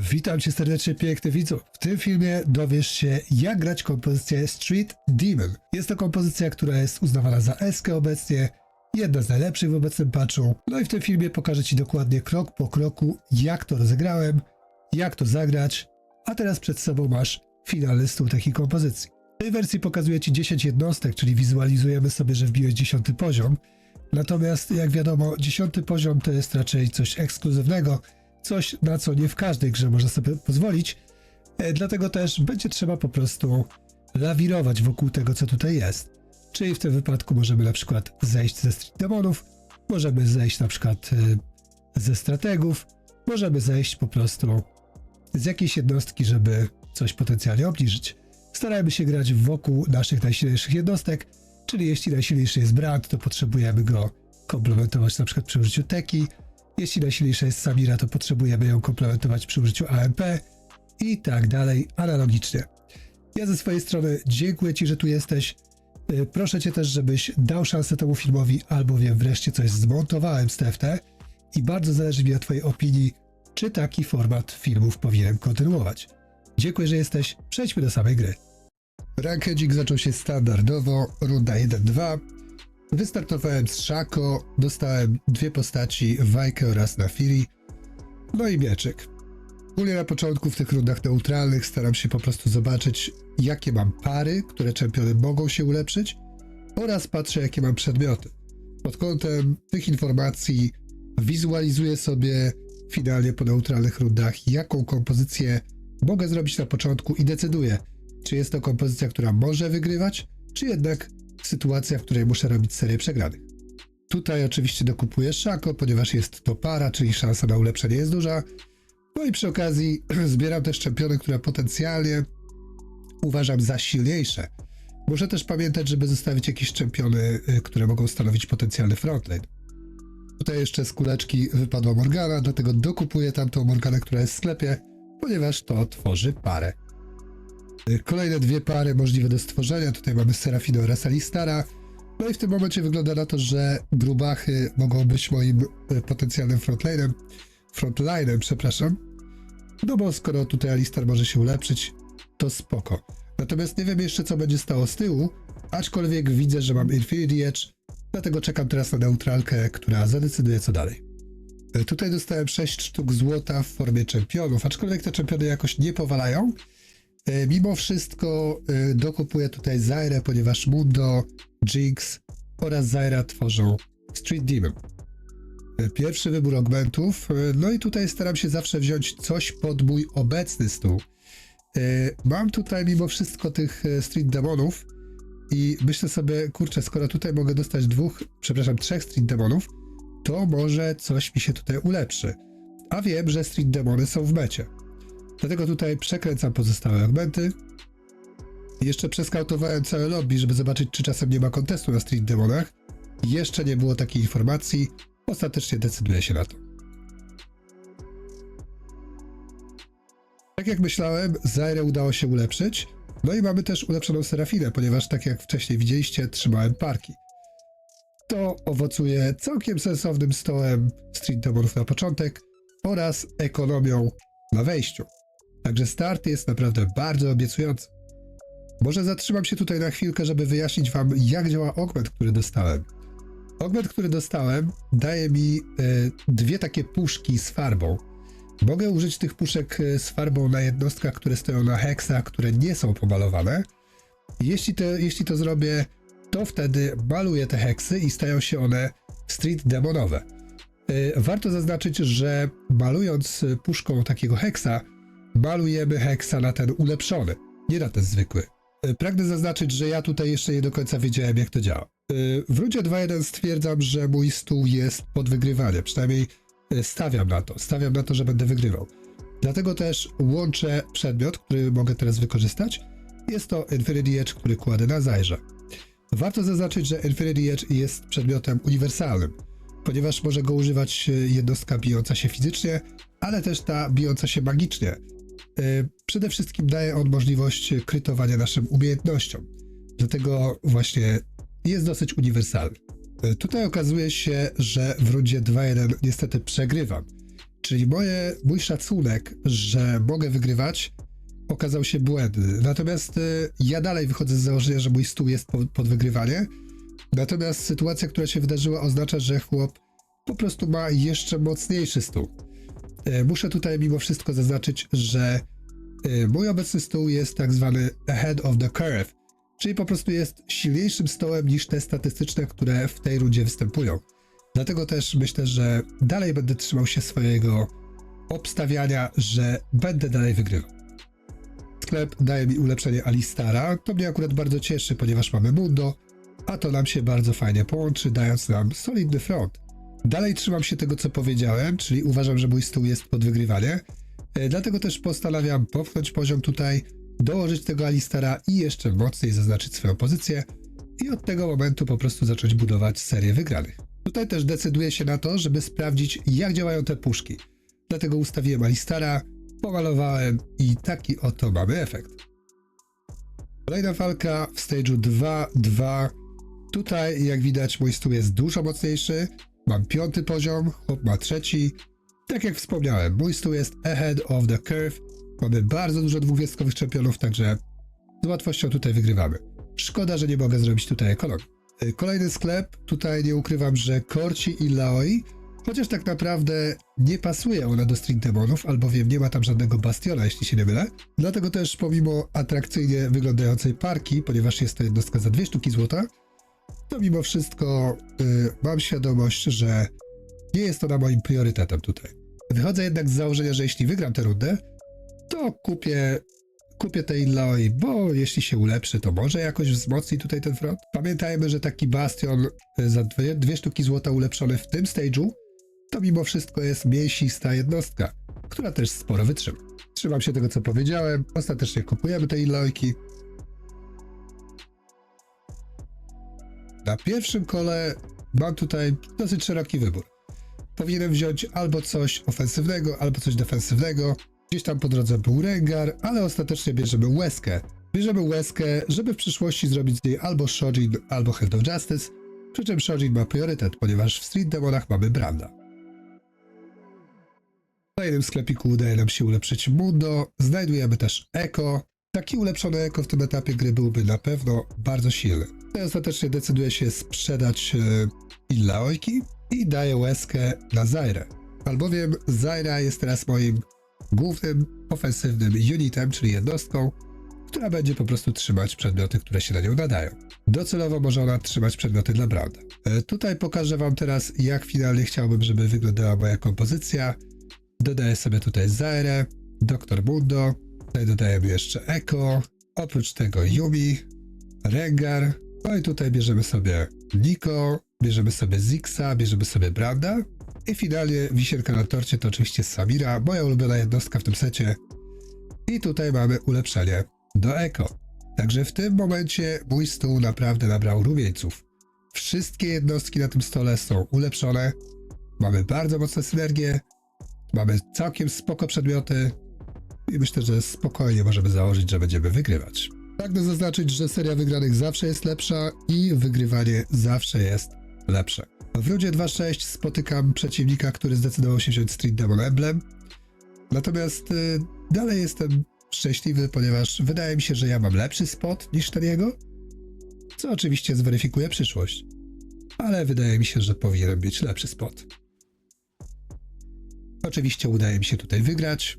Witam cię serdecznie, piękny widzu. W tym filmie dowiesz się, jak grać kompozycję Street Demon. Jest to kompozycja, która jest uznawana za eskę obecnie, jedna z najlepszych w obecnym patchu. No i w tym filmie pokażę ci dokładnie krok po kroku, jak to rozegrałem, jak to zagrać, a teraz przed sobą masz finalny stół takiej kompozycji. W tej wersji pokazuję ci 10 jednostek, czyli wizualizujemy sobie, że wbiłeś 10 poziom. Natomiast jak wiadomo, 10 poziom to jest raczej coś ekskluzywnego, coś na co nie w każdej grze można sobie pozwolić. E, Dlatego też będzie trzeba po prostu lawirować wokół tego, co tutaj jest. Czyli w tym wypadku możemy na przykład zejść ze Street Demonów, możemy zejść na przykład e, ze strategów, możemy zejść po prostu z jakiejś jednostki, żeby coś potencjalnie obniżyć. Starajmy się grać wokół naszych najsilniejszych jednostek, czyli jeśli najsilniejszy jest Brand, to potrzebujemy go komplementować na przykład przy użyciu Teki. Jeśli najsilniejsza jest Samira, to potrzebujemy ją komplementować przy użyciu AMP i tak dalej, analogicznie. Ja ze swojej strony dziękuję Ci, że tu jesteś. Y, Proszę Cię też, żebyś dał szansę temu filmowi, albowiem wreszcie coś zmontowałem z TFT i bardzo zależy mi na Twojej opinii, czy taki format filmów powinienem kontynuować. Dziękuję, że jesteś. Przejdźmy do samej gry. Rankedzik zaczął się standardowo, runda 1-2. Wystartowałem z Szako, dostałem dwie postaci, Wajkę oraz Nafiri, no i mieczyk. Ogólnie na początku w tych rundach neutralnych staram się po prostu zobaczyć, jakie mam pary, które czempiony mogą się ulepszyć oraz patrzę, jakie mam przedmioty. Pod kątem tych informacji wizualizuję sobie finalnie po neutralnych rundach, jaką kompozycję mogę zrobić na początku i decyduję, czy jest to kompozycja, która może wygrywać, czy jednak sytuacja, w której muszę robić serię przegranych. Tutaj oczywiście dokupuję Szako, ponieważ jest to para, czyli szansa na ulepszenie jest duża. No i przy okazji zbieram też czempiony, które potencjalnie uważam za silniejsze. Muszę też pamiętać, żeby zostawić jakieś czempiony, y, które mogą stanowić potencjalny frontline. Tutaj jeszcze z kuleczki wypadła Morgana, dlatego dokupuję tamtą Morganę, która jest w sklepie, ponieważ to tworzy parę. Y, Kolejne dwie pary możliwe do stworzenia. Tutaj mamy Serafino oraz Alistara. No i w tym momencie wygląda na to, że grubachy mogą być moim y, potencjalnym frontlinem. Frontlinem, przepraszam. No bo skoro tutaj Alistar może się ulepszyć, to spoko. Natomiast nie wiem jeszcze, co będzie stało z tyłu, aczkolwiek widzę, że mam Infinity Edge, dlatego czekam teraz na neutralkę, która zadecyduje co dalej. Y, Tutaj dostałem 6 sztuk złota w formie czempionów, aczkolwiek te czempiony jakoś nie powalają. E, Mimo wszystko e, dokupuję tutaj Zaire, ponieważ Mundo, Jinx oraz Zaira tworzą Street Demon. E, Pierwszy wybór augmentów, no i tutaj staram się zawsze wziąć coś pod mój obecny stół. Mam tutaj mimo wszystko tych Street Demonów i myślę sobie, kurczę, skoro tutaj mogę dostać dwóch, przepraszam, trzech Street Demonów, to może coś mi się tutaj ulepszy. A wiem, że Street Demony są w mecie. Dlatego tutaj przekręcam pozostałe augmenty. Jeszcze przeskautowałem całe lobby, żeby zobaczyć, czy czasem nie ma kontestu na Street Demonach. Jeszcze nie było takiej informacji. Ostatecznie decyduję się na to. Tak jak myślałem, Zaire udało się ulepszyć. No i mamy też ulepszoną Serafinę, ponieważ tak jak wcześniej widzieliście, trzymałem parki. To owocuje całkiem sensownym stołem Street Demonów na początek oraz ekonomią na wejściu. Także start jest naprawdę bardzo obiecujący. Może zatrzymam się tutaj na chwilkę, żeby wyjaśnić Wam, jak działa augment, który dostałem. Augment, który dostałem, daje mi e, dwie takie puszki z farbą. Mogę użyć tych puszek e, z farbą na jednostkach, które stoją na heksach, które nie są pomalowane. Jeśli to, jeśli to zrobię, to wtedy maluję te heksy i stają się one street demonowe. E, Warto zaznaczyć, że malując puszką takiego heksa, malujemy heksa na ten ulepszony, nie na ten zwykły. E, Pragnę zaznaczyć, że ja tutaj jeszcze nie do końca wiedziałem, jak to działa. E, W rundzie 2.1 stwierdzam, że mój stół jest pod wygrywanie, przynajmniej e, stawiam na to, stawiam na to, że będę wygrywał. Dlatego też łączę przedmiot, który mogę teraz wykorzystać. Jest to Infinity Edge, który kładę na zajrze. Warto zaznaczyć, że Infinity Edge jest przedmiotem uniwersalnym, ponieważ może go używać jednostka bijąca się fizycznie, ale też ta bijąca się magicznie. E, Przede wszystkim daje on możliwość krytowania naszym umiejętnościom. Dlatego właśnie jest dosyć uniwersalny. E, Tutaj okazuje się, że w rundzie 2-1 niestety przegrywam. Czyli moje, mój szacunek, że mogę wygrywać, okazał się błędny. Natomiast y, ja dalej wychodzę z założenia, że mój stół jest pod wygrywanie. Natomiast sytuacja, która się wydarzyła, oznacza, że chłop po prostu ma jeszcze mocniejszy stół. Y, Muszę tutaj mimo wszystko zaznaczyć, że y, mój obecny stół jest tak zwany ahead of the curve, czyli po prostu jest silniejszym stołem niż te statystyczne, które w tej rundzie występują. Dlatego też myślę, że dalej będę trzymał się swojego obstawiania, że będę dalej wygrywał. Sklep daje mi ulepszenie Alistara. To mnie akurat bardzo cieszy, ponieważ mamy Mundo, a to nam się bardzo fajnie połączy, dając nam solidny front. Dalej trzymam się tego, co powiedziałem, czyli uważam, że mój stół jest pod wygrywanie. E, Dlatego też postanawiam popchnąć poziom tutaj, dołożyć tego Alistara i jeszcze mocniej zaznaczyć swoją pozycję i od tego momentu po prostu zacząć budować serię wygranych. Tutaj też decyduję się na to, żeby sprawdzić, jak działają te puszki. Dlatego ustawiłem Alistara, pomalowałem i taki oto mamy efekt. Kolejna walka w stage'u 2-2. Tutaj, jak widać, mój stół jest dużo mocniejszy. Mam piąty poziom, chłop ma trzeci. Tak jak wspomniałem, mój stół jest ahead of the curve. Mamy bardzo dużo dwugwiazdkowych czempionów, także z łatwością tutaj wygrywamy. Szkoda, że nie mogę zrobić tutaj ekologii. Y, Kolejny sklep, tutaj nie ukrywam, że Korci i Laoi, chociaż tak naprawdę nie pasuje ona do Street Demonów, albowiem nie ma tam żadnego bastiona, jeśli się nie mylę. Dlatego też pomimo atrakcyjnie wyglądającej parki, ponieważ jest to jednostka za dwie sztuki złota, to mimo wszystko y, mam świadomość, że nie jest ona moim priorytetem tutaj. Wychodzę jednak z założenia, że jeśli wygram tę rundę, to kupię kupię tej Loi, bo jeśli się ulepszy, to może jakoś wzmocni tutaj ten front. Pamiętajmy, że taki bastion y, za dwie, dwie sztuki złota ulepszony w tym stage'u, to mimo wszystko jest mięsista jednostka, która też sporo wytrzyma. Trzymam się tego, co powiedziałem. Ostatecznie kupujemy te Ilojki. Na pierwszym kole mam tutaj dosyć szeroki wybór. Powinienem wziąć albo coś ofensywnego, albo coś defensywnego. Gdzieś tam po drodze był Rengar, ale ostatecznie bierzemy Łezkę. Bierzemy Łezkę, żeby w przyszłości zrobić z niej albo Shojin, albo Hand of Justice, przy czym Shojin ma priorytet, ponieważ w Street Demonach mamy Branda. W kolejnym sklepiku udaje nam się ulepszyć Mundo, znajdujemy też Eko. Taki ulepszony Eko w tym etapie gry byłby na pewno bardzo silny. Ja ostatecznie decyduję się sprzedać e, Illaoiki i daję łezkę na Zaire. Albowiem Zaira jest teraz moim głównym ofensywnym unitem, czyli jednostką, która będzie po prostu trzymać przedmioty, które się na nią nadają. Docelowo może ona trzymać przedmioty dla Branda. E, Tutaj pokażę Wam teraz, jak finalnie chciałbym, żeby wyglądała moja kompozycja. Dodaję sobie tutaj Zaire, Dr. Mundo, tutaj dodajemy jeszcze Eko, oprócz tego Yumi, Rengar, no i tutaj bierzemy sobie Niko, bierzemy sobie Zixa, bierzemy sobie Branda i finalnie wisienka na torcie to oczywiście Samira, moja ulubiona jednostka w tym secie. I tutaj mamy ulepszenie do Eko. Także w tym momencie mój stół naprawdę nabrał rumieńców. Wszystkie jednostki na tym stole są ulepszone, mamy bardzo mocne synergie, mamy całkiem spoko przedmioty i myślę, że spokojnie możemy założyć, że będziemy wygrywać. Pragnę zaznaczyć, że seria wygranych zawsze jest lepsza i wygrywanie zawsze jest lepsze. W rundzie 2.6 spotykam przeciwnika, który zdecydował się wziąć Street Demon Emblem. Natomiast y, dalej jestem szczęśliwy, ponieważ wydaje mi się, że ja mam lepszy spot niż ten jego, co oczywiście zweryfikuje przyszłość. Ale wydaje mi się, że powinienem mieć lepszy spot. Oczywiście udaje mi się tutaj wygrać.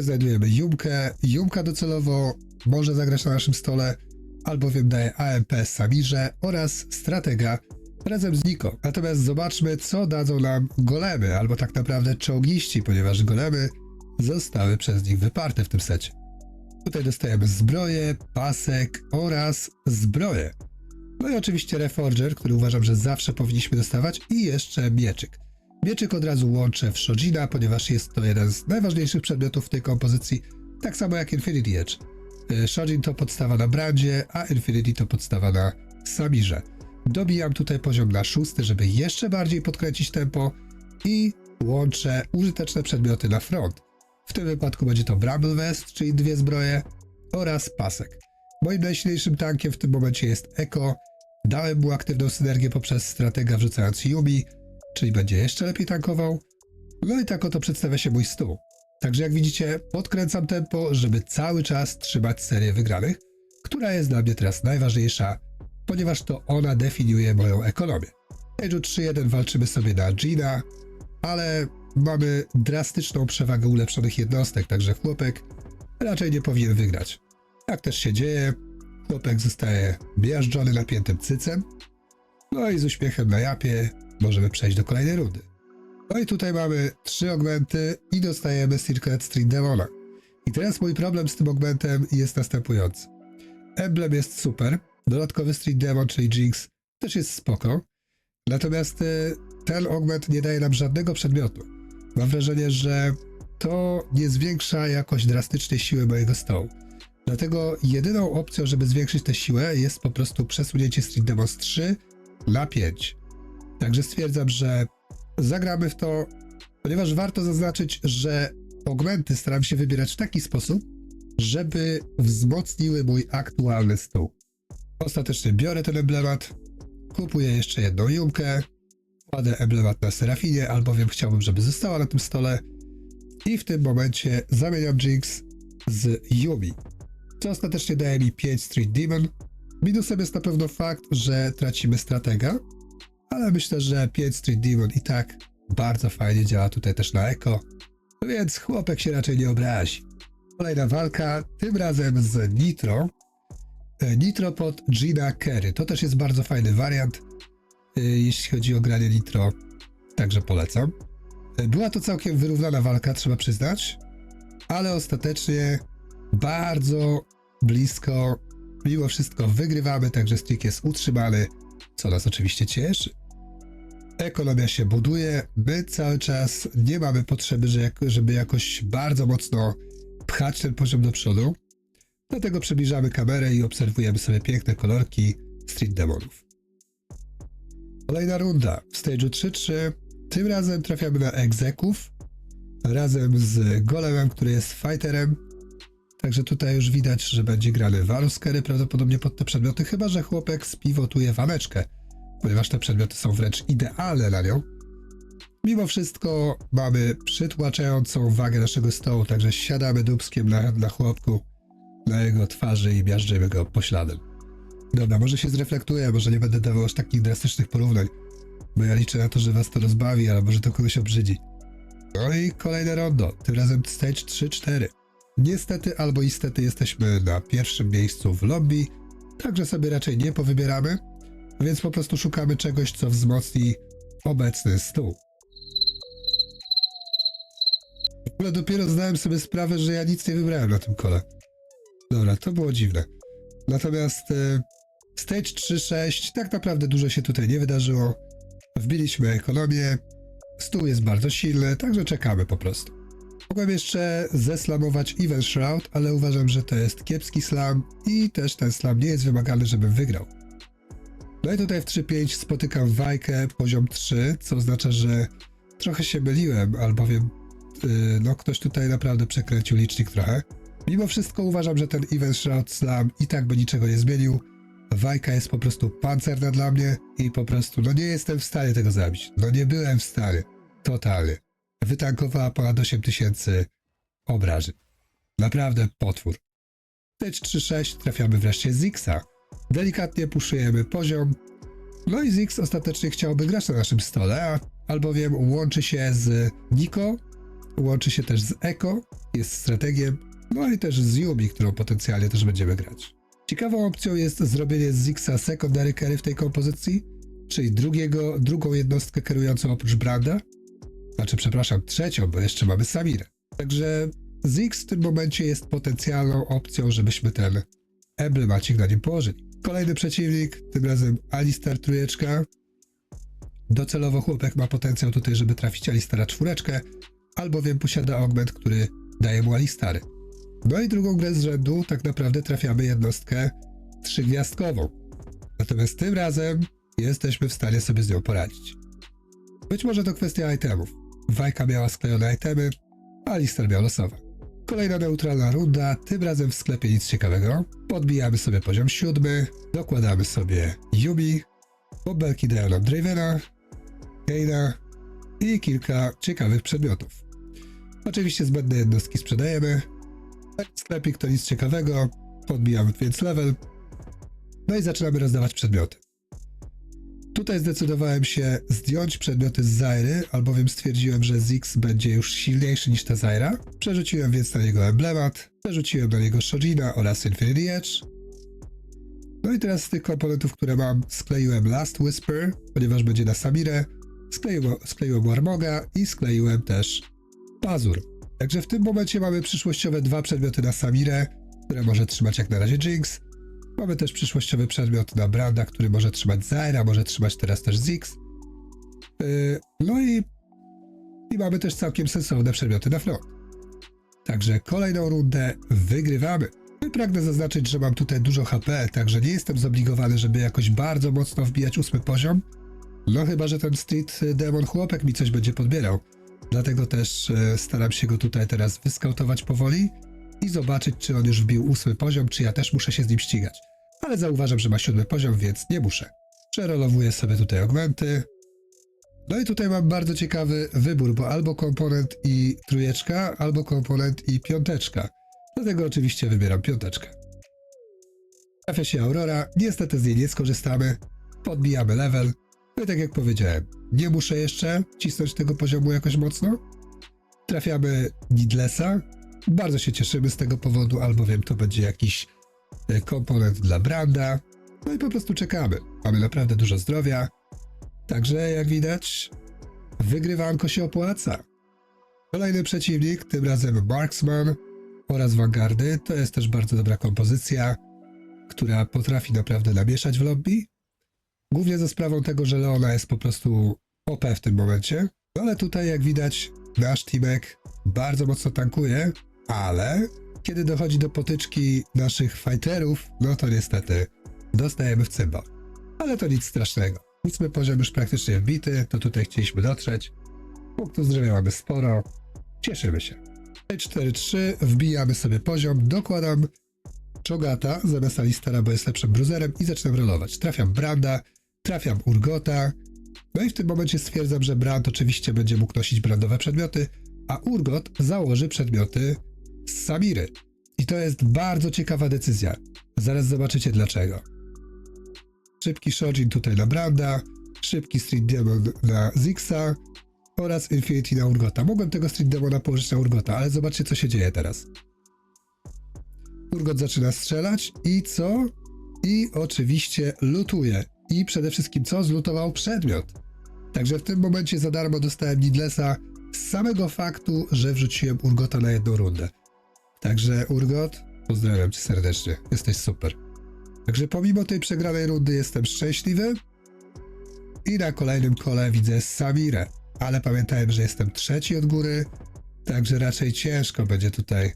Znajdujemy Jumkę. Jumka docelowo może zagrać na naszym stole, albowiem daje AMP Samirze oraz Stratega razem z Niko. Natomiast zobaczmy, co dadzą nam golemy, albo tak naprawdę czołgiści, ponieważ golemy zostały przez nich wyparte w tym secie. Tutaj dostajemy zbroję, pasek oraz zbroję. No i oczywiście Reforger, który uważam, że zawsze powinniśmy dostawać i jeszcze mieczyk. Mieczyk od razu łączę w Shojina, ponieważ jest to jeden z najważniejszych przedmiotów w tej kompozycji, tak samo jak Infinity Edge. Y, Shojin to podstawa na Brandzie, a Infinity to podstawa na Samirze. Dobijam tutaj poziom na szósty, żeby jeszcze bardziej podkręcić tempo i łączę użyteczne przedmioty na front. W tym wypadku będzie to Bramble Vest, czyli dwie zbroje oraz pasek. Moim najsilniejszym tankiem w tym momencie jest Eko. Dałem mu aktywną synergię poprzez stratega wrzucając Yumi, czyli będzie jeszcze lepiej tankował. No i tak oto przedstawia się mój stół. Także jak widzicie, podkręcam tempo, żeby cały czas trzymać serię wygranych, która jest dla mnie teraz najważniejsza, ponieważ to ona definiuje moją ekonomię. W stage'u 3-1 walczymy sobie na Gina, ale mamy drastyczną przewagę ulepszonych jednostek, także chłopek raczej nie powinien wygrać. Tak też się dzieje. Chłopek zostaje miażdżony napiętym cycem. No i z uśmiechem na japie możemy przejść do kolejnej rundy. No i tutaj mamy trzy augmenty i dostajemy Circlet Street Demona. I teraz mój problem z tym augmentem jest następujący. Emblem jest super, dodatkowy Street Demon, czyli Jinx, też jest spoko. Natomiast y, ten augment nie daje nam żadnego przedmiotu. Mam wrażenie, że to nie zwiększa jakoś drastycznie siły mojego stołu. Dlatego jedyną opcją, żeby zwiększyć tę siłę jest po prostu przesunięcie Street Demon z 3 na 5. Także stwierdzam, że zagramy w to, ponieważ warto zaznaczyć, że augmenty staram się wybierać w taki sposób, żeby wzmocniły mój aktualny stół. Ostatecznie biorę ten emblemat, kupuję jeszcze jedną jumkę, kładę emblemat na Serafinie, albowiem chciałbym, żeby została na tym stole i w tym momencie zamieniam Jinx z Yumi, co ostatecznie daje mi 5 Street Demon. Minusem jest na pewno fakt, że tracimy stratega, ale myślę, że 5 Street Demon i tak bardzo fajnie działa tutaj też na Eko, więc chłopek się raczej nie obrazi. Kolejna walka, tym razem z Nitro. E, Nitro pod Gina Kerry. To też jest bardzo fajny wariant, e, jeśli chodzi o granie Nitro, także polecam. E, Była to całkiem wyrównana walka, trzeba przyznać, ale ostatecznie bardzo blisko, mimo wszystko wygrywamy, także streak jest utrzymany, co nas oczywiście cieszy. Ekonomia się buduje, my cały czas nie mamy potrzeby, żeby jakoś bardzo mocno pchać ten poziom do przodu. Dlatego przybliżamy kamerę i obserwujemy sobie piękne kolorki Street Demonów. Kolejna runda w stage'u 3-3. Tym razem trafiamy na egzeków razem z Golemem, który jest fighterem. Także tutaj już widać, że będzie grany Waluskery prawdopodobnie pod te przedmioty, chyba że chłopek spiwotuje wameczkę, ponieważ te przedmioty są wręcz idealne na nią. Mimo wszystko mamy przytłaczającą wagę naszego stołu, także siadamy dubskiem na, na chłopku, na jego twarzy i miażdżymy go pośladem. Dobra, może się zreflektuję, może nie będę dawał aż takich drastycznych porównań, bo ja liczę na to, że was to rozbawi, albo że to kogoś obrzydzi. No i kolejne rondo, tym razem stage 3-4. Niestety albo istety jesteśmy na pierwszym miejscu w lobby, także sobie raczej nie powybieramy, więc po prostu szukamy czegoś, co wzmocni obecny stół. W ogóle dopiero zdałem sobie sprawę, że ja nic nie wybrałem na tym kole. Dobra, to było dziwne. Natomiast e, stage 3-6 tak naprawdę dużo się tutaj nie wydarzyło. Wbiliśmy ekonomię, stół jest bardzo silny, także czekamy po prostu. Mogłem jeszcze zeslamować Event Shroud, ale uważam, że to jest kiepski slam i też ten slam nie jest wymagany, żebym wygrał. No i tutaj w 3-5 spotykam Wajkę poziom 3, co oznacza, że trochę się myliłem, albowiem yy, no ktoś tutaj naprawdę przekręcił licznik trochę. Mimo wszystko uważam, że ten Event Shroud Slam i tak by niczego nie zmienił. Wajka jest po prostu pancerna dla mnie i po prostu no nie jestem w stanie tego zabić. No nie byłem w stanie. Totalnie. Wytankowała ponad 8000 obrażeń. Naprawdę potwór. Stage 3-6 trafiamy wreszcie Zixa. Delikatnie puszujemy poziom. No i Zix ostatecznie chciałby grać na naszym stole, albowiem łączy się z Niko, łączy się też z Eko, jest strategiem, no i też z Yumi, którą potencjalnie też będziemy grać. Ciekawą opcją jest zrobienie z Zixa secondary carry w tej kompozycji, czyli drugiego, drugą jednostkę kierującą oprócz Branda. Znaczy, przepraszam, trzecią, bo jeszcze mamy Samirę. Także Zix w tym momencie jest potencjalną opcją, żebyśmy ten emblemacik na nim położyli. Kolejny przeciwnik, tym razem Alistar trójeczka. Docelowo chłopak ma potencjał tutaj, żeby trafić Alistara czwóreczkę, albowiem posiada augment, który daje mu Alistary. No i drugą grę z rzędu tak naprawdę trafiamy jednostkę trzygwiazdkową. Natomiast tym razem jesteśmy w stanie sobie z nią poradzić. Być może to kwestia itemów. Wajka miała sklejone itemy, a Alistar miał losowe. Kolejna neutralna runda, tym razem w sklepie nic ciekawego. Podbijamy sobie poziom siódmy, dokładamy sobie Yumi, bobelki dają nam Dravena, Keina, i kilka ciekawych przedmiotów. Oczywiście zbędne jednostki sprzedajemy. Sklepik to nic ciekawego. Podbijamy więc level. No i zaczynamy rozdawać przedmioty. Tutaj zdecydowałem się zdjąć przedmioty z Zairy, albowiem stwierdziłem, że Zix będzie już silniejszy niż ta Zaira. Przerzuciłem więc na niego emblemat, przerzuciłem na niego Shojina oraz Infinity Edge. No i teraz z tych komponentów, które mam, skleiłem Last Whisper, ponieważ będzie na Samirę, skleiłem, skleiłem Warmoga i skleiłem też Pazur. Także w tym momencie mamy przyszłościowe dwa przedmioty na Samirę, które może trzymać jak na razie Jinx. Mamy też przyszłościowy przedmiot na Branda, który może trzymać Zaira, może trzymać teraz też Ziggs. Yy, no i, i mamy też całkiem sensowne przedmioty na front. Także kolejną rundę wygrywamy. Pragnę zaznaczyć, że mam tutaj dużo HP, także nie jestem zobligowany, żeby jakoś bardzo mocno wbijać ósmy poziom. No chyba, że ten Street Demon chłopek mi coś będzie podbierał. Dlatego też e, staram się go tutaj teraz wyskautować powoli i zobaczyć, czy on już wbił ósmy poziom, czy ja też muszę się z nim ścigać. Ale zauważam, że ma siódmy poziom, więc nie muszę. Przerolowuję sobie tutaj augmenty. No i tutaj mam bardzo ciekawy wybór, bo albo komponent i trójeczka, albo komponent i piąteczka. Dlatego oczywiście wybieram piąteczkę. Trafia się Aurora, niestety z niej nie skorzystamy. Podbijamy level. No i tak jak powiedziałem, nie muszę jeszcze cisnąć tego poziomu jakoś mocno. Trafiamy Nidlesa. Bardzo się cieszymy z tego powodu, albowiem to będzie jakiś e, komponent dla Branda. No i po prostu czekamy. Mamy naprawdę dużo zdrowia. Także jak widać, wygrywanko się opłaca. Kolejny przeciwnik, tym razem Marksman oraz Vanguardy. To jest też bardzo dobra kompozycja, która potrafi naprawdę namieszać w lobby. Głównie za sprawą tego, że Leona jest po prostu OP w tym momencie. No ale tutaj jak widać nasz teamek bardzo mocno tankuje, ale kiedy dochodzi do potyczki naszych fighterów, no to niestety dostajemy w cymbał. Ale to nic strasznego. Ósmy poziom już praktycznie wbity, to tutaj chcieliśmy dotrzeć. Punktów zdrowia mamy sporo. Cieszymy się. 4-3, wbijamy sobie poziom, dokładam Czogata zamiast Alistara, bo jest lepszym bruzerem i zaczynam rolować. Trafiam Branda, trafiam Urgota, no i w tym momencie stwierdzam, że Brand oczywiście będzie mógł nosić brandowe przedmioty, a Urgot założy przedmioty z Samiry. I to jest bardzo ciekawa decyzja. Zaraz zobaczycie dlaczego. Szybki Shojin tutaj na Branda, szybki Street Demon na Zixa oraz Infinity na Urgota. Mogłem tego Street Demona położyć na Urgota, ale zobaczcie co się dzieje teraz. Urgot zaczyna strzelać i co? I oczywiście lutuje. I przede wszystkim co? Zlutował przedmiot. Także w tym momencie za darmo dostałem Nidlesa z samego faktu, że wrzuciłem Urgota na jedną rundę. Także Urgot, pozdrawiam cię serdecznie. Jesteś super. Także pomimo tej przegranej rundy jestem szczęśliwy. I na kolejnym kole widzę Samirę. Ale pamiętałem, że jestem trzeci od góry, także raczej ciężko będzie tutaj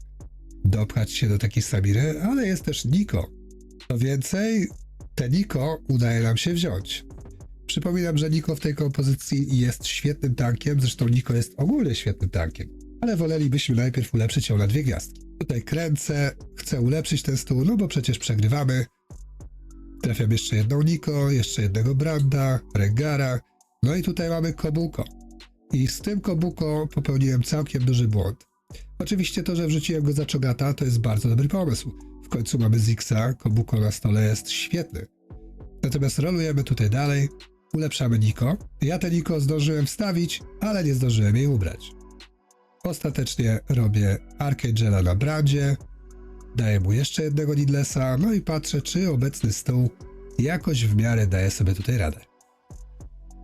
dopchać się do takiej Samiry, ale jest też Niko. Co więcej, te Niko udaje nam się wziąć. Przypominam, że Niko w tej kompozycji jest świetnym tankiem, zresztą Niko jest ogólnie świetnym tankiem, ale wolelibyśmy najpierw ulepszyć ją na dwie gwiazdki. Tutaj kręcę, chcę ulepszyć ten stół, no bo przecież przegrywamy. Trafiam jeszcze jedną Niko, jeszcze jednego Branda, Regara, no i tutaj mamy Kobuko. I z tym Kobuko popełniłem całkiem duży błąd. Oczywiście to, że wrzuciłem go za Czogata, to jest bardzo dobry pomysł. W końcu mamy Zixa, Kobuko na stole jest świetny. Natomiast rolujemy tutaj dalej, ulepszamy Niko. Ja te Niko zdążyłem wstawić, ale nie zdążyłem jej ubrać. Ostatecznie robię Archangela na brandzie, daję mu jeszcze jednego Nidlesa, no i patrzę, czy obecny stół jakoś w miarę daje sobie tutaj radę.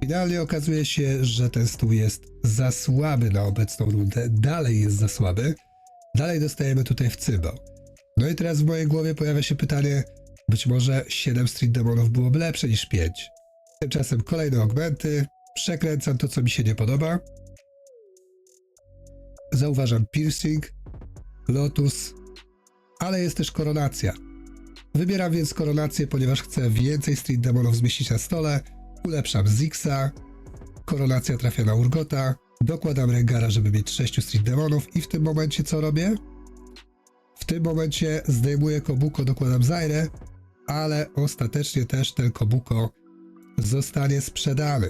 Finalnie okazuje się, że ten stół jest za słaby na obecną rundę, dalej jest za słaby, dalej dostajemy tutaj w cybał. No i teraz w mojej głowie pojawia się pytanie, być może 7 Street Demonów byłoby lepsze niż 5. Tymczasem kolejne augmenty, przekręcam to, co mi się nie podoba. Zauważam piercing, lotus, ale jest też koronacja. Wybieram więc koronację, ponieważ chcę więcej Street Demonów zmieścić na stole, ulepszam Zixa, koronacja trafia na Urgota, dokładam Rengara, żeby mieć 6 Street Demonów i w tym momencie co robię? W tym momencie zdejmuję Kobuko, dokładam Zaire, ale ostatecznie też ten Kobuko zostanie sprzedany.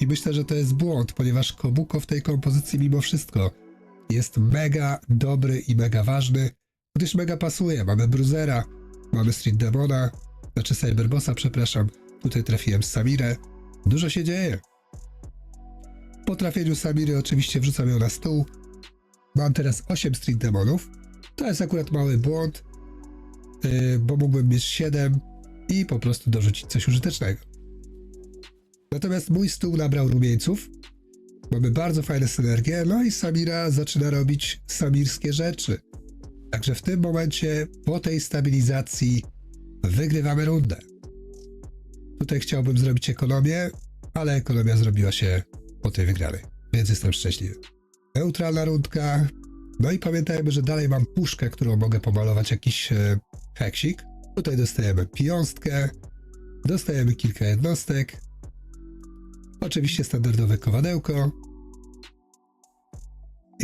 I myślę, że to jest błąd, ponieważ Kobuko w tej kompozycji mimo wszystko jest mega dobry i mega ważny, gdyż mega pasuje. Mamy Bruzera, mamy Street Demona, znaczy Cyberbossa, przepraszam. Tutaj trafiłem z Samirę. Dużo się dzieje. Po trafieniu Samiry oczywiście wrzucam ją na stół. Mam teraz 8 Street Demonów. To jest akurat mały błąd, yy, bo mógłbym mieć 7 i po prostu dorzucić coś użytecznego. Natomiast mój stół nabrał rumieńców. Mamy bardzo fajne synergie, no i Samira zaczyna robić samirskie rzeczy. Także w tym momencie, po tej stabilizacji, wygrywamy rundę. Tutaj chciałbym zrobić ekonomię, ale ekonomia zrobiła się po tej wygranej, więc jestem szczęśliwy. Neutralna rundka. No i pamiętajmy, że dalej mam puszkę, którą mogę pomalować jakiś e, heksik. Tutaj dostajemy piąstkę, dostajemy kilka jednostek, oczywiście standardowe kowadełko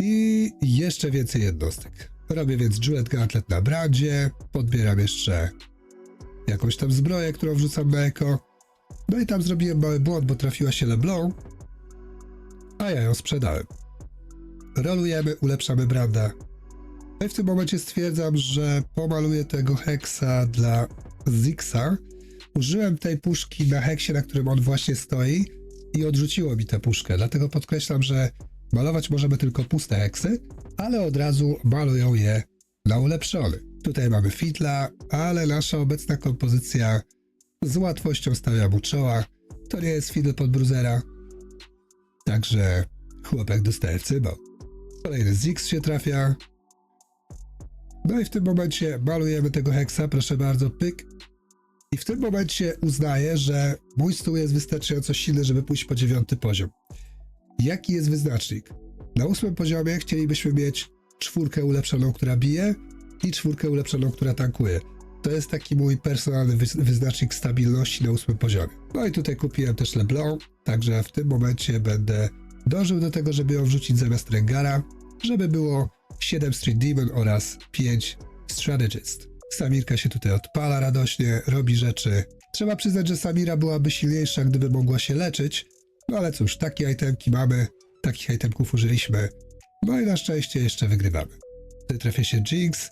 i jeszcze więcej jednostek. Robię więc Jeweled Gauntlet na brandzie, podbieram jeszcze jakąś tam zbroję, którą wrzucam na eko. No i tam zrobiłem mały błąd, bo trafiła się LeBlanc, a ja ją sprzedałem. Rolujemy, ulepszamy branda. No i w tym momencie stwierdzam, że pomaluję tego heksa dla Zixa. Użyłem tej puszki na heksie, na którym on właśnie stoi i odrzuciło mi tę puszkę. Dlatego podkreślam, że malować możemy tylko puste heksy, ale od razu malują je na ulepszony. Tutaj mamy Fitla, ale nasza obecna kompozycja z łatwością stawia mu czoła. To nie jest Fiddle pod Bruzera, także chłopak dostaje cybał. Kolejny Zix się trafia. No i w tym momencie malujemy tego heksa, proszę bardzo, pyk. I w tym momencie uznaję, że mój stół jest wystarczająco silny, żeby pójść po dziewiąty poziom. Jaki jest wyznacznik? Na ósmym poziomie chcielibyśmy mieć czwórkę ulepszoną, która bije i czwórkę ulepszoną, która tankuje. To jest taki mój personalny wy- wyznacznik stabilności na ósmym poziomie. No i tutaj kupiłem też LeBlanc, także w tym momencie będę dążył do tego, żeby ją wrzucić zamiast Rengara, żeby było 7 Street Demon oraz 5 Strategist. Samirka się tutaj odpala radośnie, robi rzeczy. Trzeba przyznać, że Samira byłaby silniejsza, gdyby mogła się leczyć, no ale cóż, takie itemki mamy, takich itemków użyliśmy, no i na szczęście jeszcze wygrywamy. Tutaj trafia się Jinx,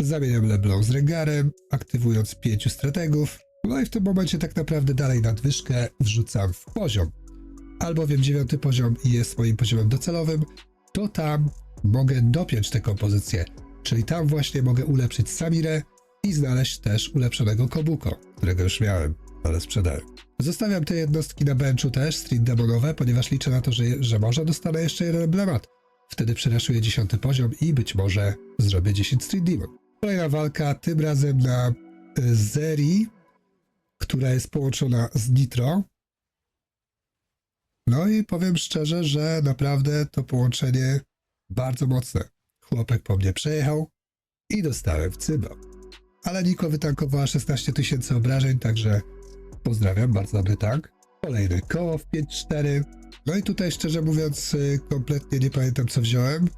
zamieniam LeBlanc z Rengarem, aktywując pięciu strategów, no i w tym momencie tak naprawdę dalej nadwyżkę wrzucam w poziom. Albowiem dziewiąty poziom jest moim poziomem docelowym, to tam mogę dopiąć tę kompozycję, czyli tam właśnie mogę ulepszyć Samirę i znaleźć też ulepszonego Kobuko, którego już miałem, ale sprzedałem. Zostawiam te jednostki na benchu też, street demonowe, ponieważ liczę na to, że, że może dostanę jeszcze jeden emblemat. Wtedy przeraszuję dziesiąty poziom i być może zrobię 10 street demon. Kolejna walka, tym razem na y, Zeri, która jest połączona z Nitro. No i powiem szczerze, że naprawdę to połączenie bardzo mocne. Chłopek po mnie przejechał i dostałem cyba. Ale Niko wytankowała 16 tysięcy obrażeń, także pozdrawiam, bardzo dobry tank. Kolejny koło w 5-4. No i tutaj szczerze mówiąc y, kompletnie nie pamiętam co wziąłem.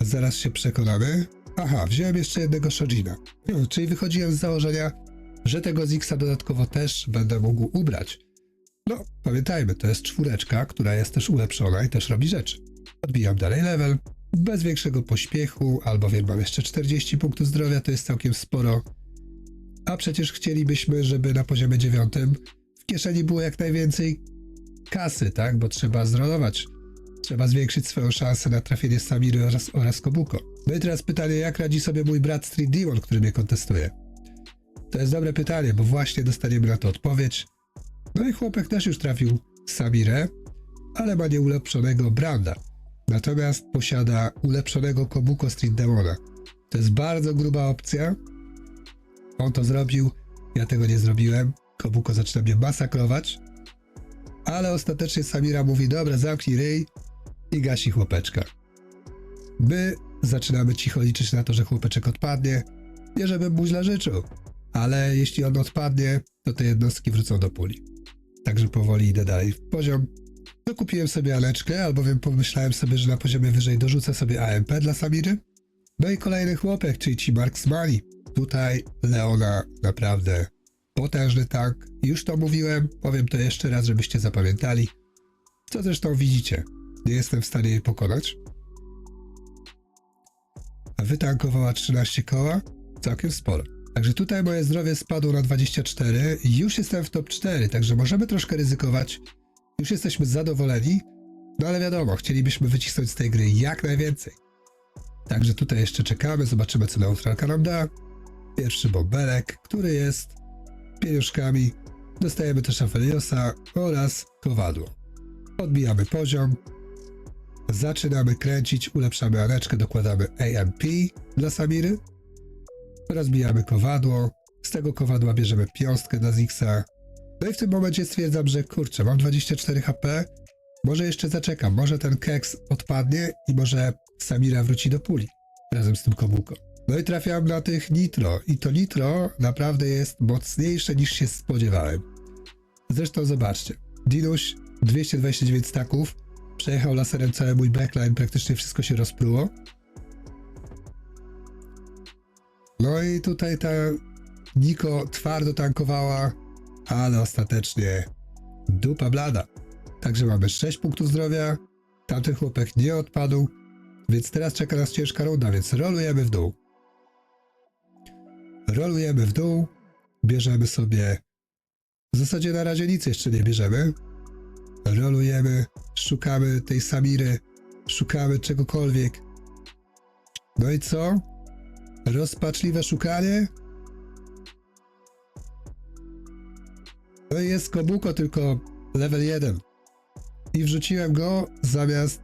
Zaraz się przekonamy. Aha, wziąłem jeszcze jednego Shojina. Hmm, czyli wychodziłem z założenia, że tego Zixa dodatkowo też będę mógł ubrać. No, pamiętajmy, to jest czwóreczka, która jest też ulepszona i też robi rzeczy. Odbijam dalej level, bez większego pośpiechu, albowiem mam jeszcze 40 punktów zdrowia, to jest całkiem sporo. A przecież chcielibyśmy, żeby na poziomie dziewiątym w kieszeni było jak najwięcej kasy, tak? Bo trzeba zrolować. Trzeba zwiększyć swoją szansę na trafienie Samiry oraz, oraz Kobuko. No i teraz pytanie, jak radzi sobie mój brat Street Demon, który mnie kontestuje? To jest dobre pytanie, bo właśnie dostaniemy na to odpowiedź. No i chłopak też już trafił Samirę, ale ma nieulepszonego Branda. Natomiast posiada ulepszonego Kobuko Street Demona. To jest bardzo gruba opcja. On to zrobił, ja tego nie zrobiłem. Kobuko zaczyna mnie masakrować. Ale ostatecznie Samira mówi, dobra, zamknij ryj i gasi chłopeczka. My zaczynamy cicho liczyć na to, że chłopeczek odpadnie. Nie żebym mu źle życzył, ale jeśli on odpadnie, to te jednostki wrócą do puli. Także powoli idę dalej poziom. Dokupiłem sobie Aleczkę, albowiem pomyślałem sobie, że na poziomie wyżej dorzucę sobie AMP dla Samiry. No i kolejny chłopek, czyli ci Marksmani. Tutaj Leona naprawdę potężny tank. Już to mówiłem, powiem to jeszcze raz, żebyście zapamiętali. Co zresztą widzicie. Nie jestem w stanie jej pokonać. A wytankowała 13 koła. Całkiem sporo. Także tutaj moje zdrowie spadło na 24. Już jestem w top 4, także możemy troszkę ryzykować. Już jesteśmy zadowoleni. No ale wiadomo, chcielibyśmy wycisnąć z tej gry jak najwięcej. Także tutaj jeszcze czekamy, zobaczymy co neutralka nam da. Pierwszy bobelek, który jest pieniążkami. Dostajemy też Afeliosa oraz kowadło. Podbijamy poziom. Zaczynamy kręcić, ulepszamy Aneczkę, dokładamy AMP dla Samiry. Rozbijamy kowadło. Z tego kowadła bierzemy piąstkę na Zixa. No i w tym momencie stwierdzam, że kurczę, mam 24 HP. Może jeszcze zaczekam, może ten keks odpadnie i może Samira wróci do puli razem z tym kobuką. No i trafiam na tych nitro i to nitro naprawdę jest mocniejsze niż się spodziewałem. Zresztą zobaczcie, Dinuś 229 staków, przejechał laserem cały mój backline, praktycznie wszystko się rozpruło. No i tutaj ta Niko twardo tankowała, ale ostatecznie dupa blada. Także mamy 6 punktów zdrowia, tamten chłopak nie odpadł, więc teraz czeka nas ciężka runda, więc rolujemy w dół. Rolujemy w dół, bierzemy sobie, w zasadzie na razie nic jeszcze nie bierzemy. Rolujemy, szukamy tej Samiry, szukamy czegokolwiek. No i co? Rozpaczliwe szukanie? No i jest Kobuko, tylko level 1. I wrzuciłem go zamiast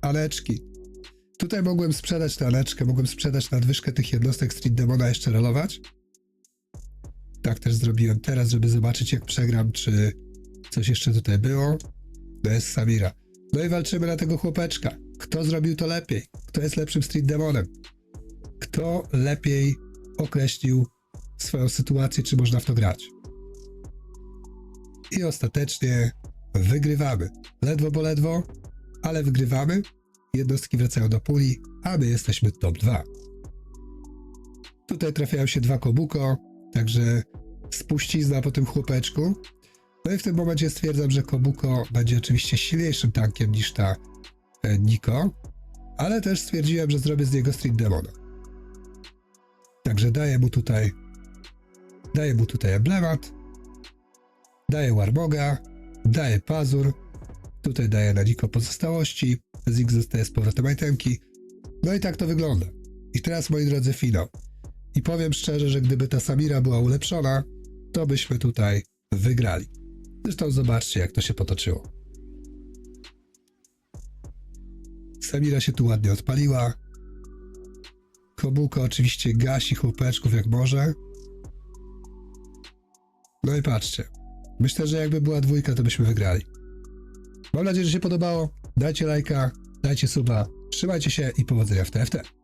Aneczki. Tutaj mogłem sprzedać tę Aneczkę, mogłem sprzedać nadwyżkę tych jednostek Street Demona jeszcze rolować. Tak też zrobiłem teraz, żeby zobaczyć jak przegram, czy coś jeszcze tutaj było. To jest Samira. No i walczymy na tego chłopeczka. Kto zrobił to lepiej? Kto jest lepszym Street Demonem? Kto lepiej określił swoją sytuację, czy można w to grać? I ostatecznie wygrywamy. Ledwo, bo ledwo, ale wygrywamy. Jednostki wracają do puli, a my jesteśmy top 2. Tutaj trafiają się dwa kobuko, także spuścizna po tym chłopeczku. No i w tym momencie stwierdzam, że Kobuko będzie oczywiście silniejszym tankiem niż ta e, Niko, ale też stwierdziłem, że zrobię z niego Street Demona. Także daję mu tutaj daję mu tutaj emblemat, daję Warboga, daję Pazur, tutaj daję na Niko pozostałości, Zik zostaje z powrotem itemki. No i tak to wygląda. I teraz, moi drodzy, finał. I powiem szczerze, że gdyby ta Samira była ulepszona, to byśmy tutaj wygrali. Zresztą zobaczcie, jak to się potoczyło. Samira się tu ładnie odpaliła. Kobuko oczywiście gasi chłopeczków jak może. No i patrzcie. Myślę, że jakby była dwójka, to byśmy wygrali. Mam nadzieję, że się podobało. Dajcie lajka, dajcie suba. Trzymajcie się i powodzenia w TFT.